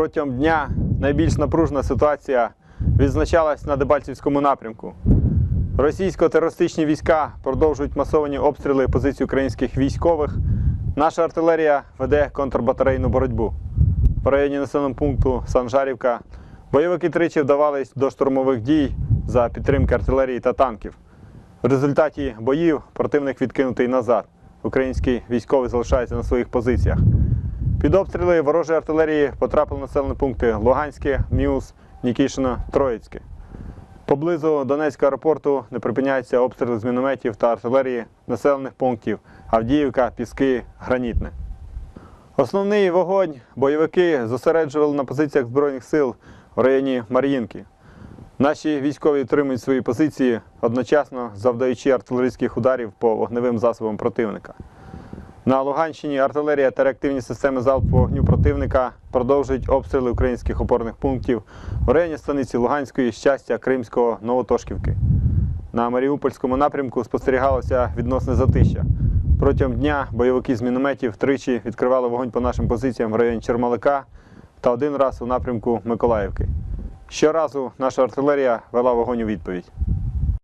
Протягом дня найбільш напружена ситуація відзначалась на Дебальцівському напрямку. Російсько-терористичні війська продовжують масовані обстріли позицій українських військових. Наша артилерія веде контрбатарейну боротьбу. В районі населеного пункту Санжарівка бойовики тричі вдавались до штурмових дій за підтримки артилерії та танків. В результаті боїв противник відкинутий назад. Українські військові залишаються на своїх позиціях. Під обстріли ворожої артилерії потрапили населені пункти Луганське, Міус, Нікішино, Троїцьке. Поблизу Донецького аеропорту не припиняються обстріли з мінометів та артилерії населених пунктів Авдіївка, Піски, Гранітне. Основний вогонь бойовики зосереджували на позиціях Збройних сил в районі Мар'їнки. Наші військові тримують свої позиції, одночасно завдаючи артилерійських ударів по вогневим засобам противника. На Луганщині артилерія та реактивні системи залпового вогню противника продовжують обстріли українських опорних пунктів в районі станиці Луганської, Щастя, Кримського, Новотошківки. На Маріупольському напрямку спостерігалося відносне затища. Протягом дня бойовики з мінометів тричі відкривали вогонь по нашим позиціям в районі Чермалика та один раз у напрямку Миколаївки. Щоразу наша артилерія вела вогонь у відповідь.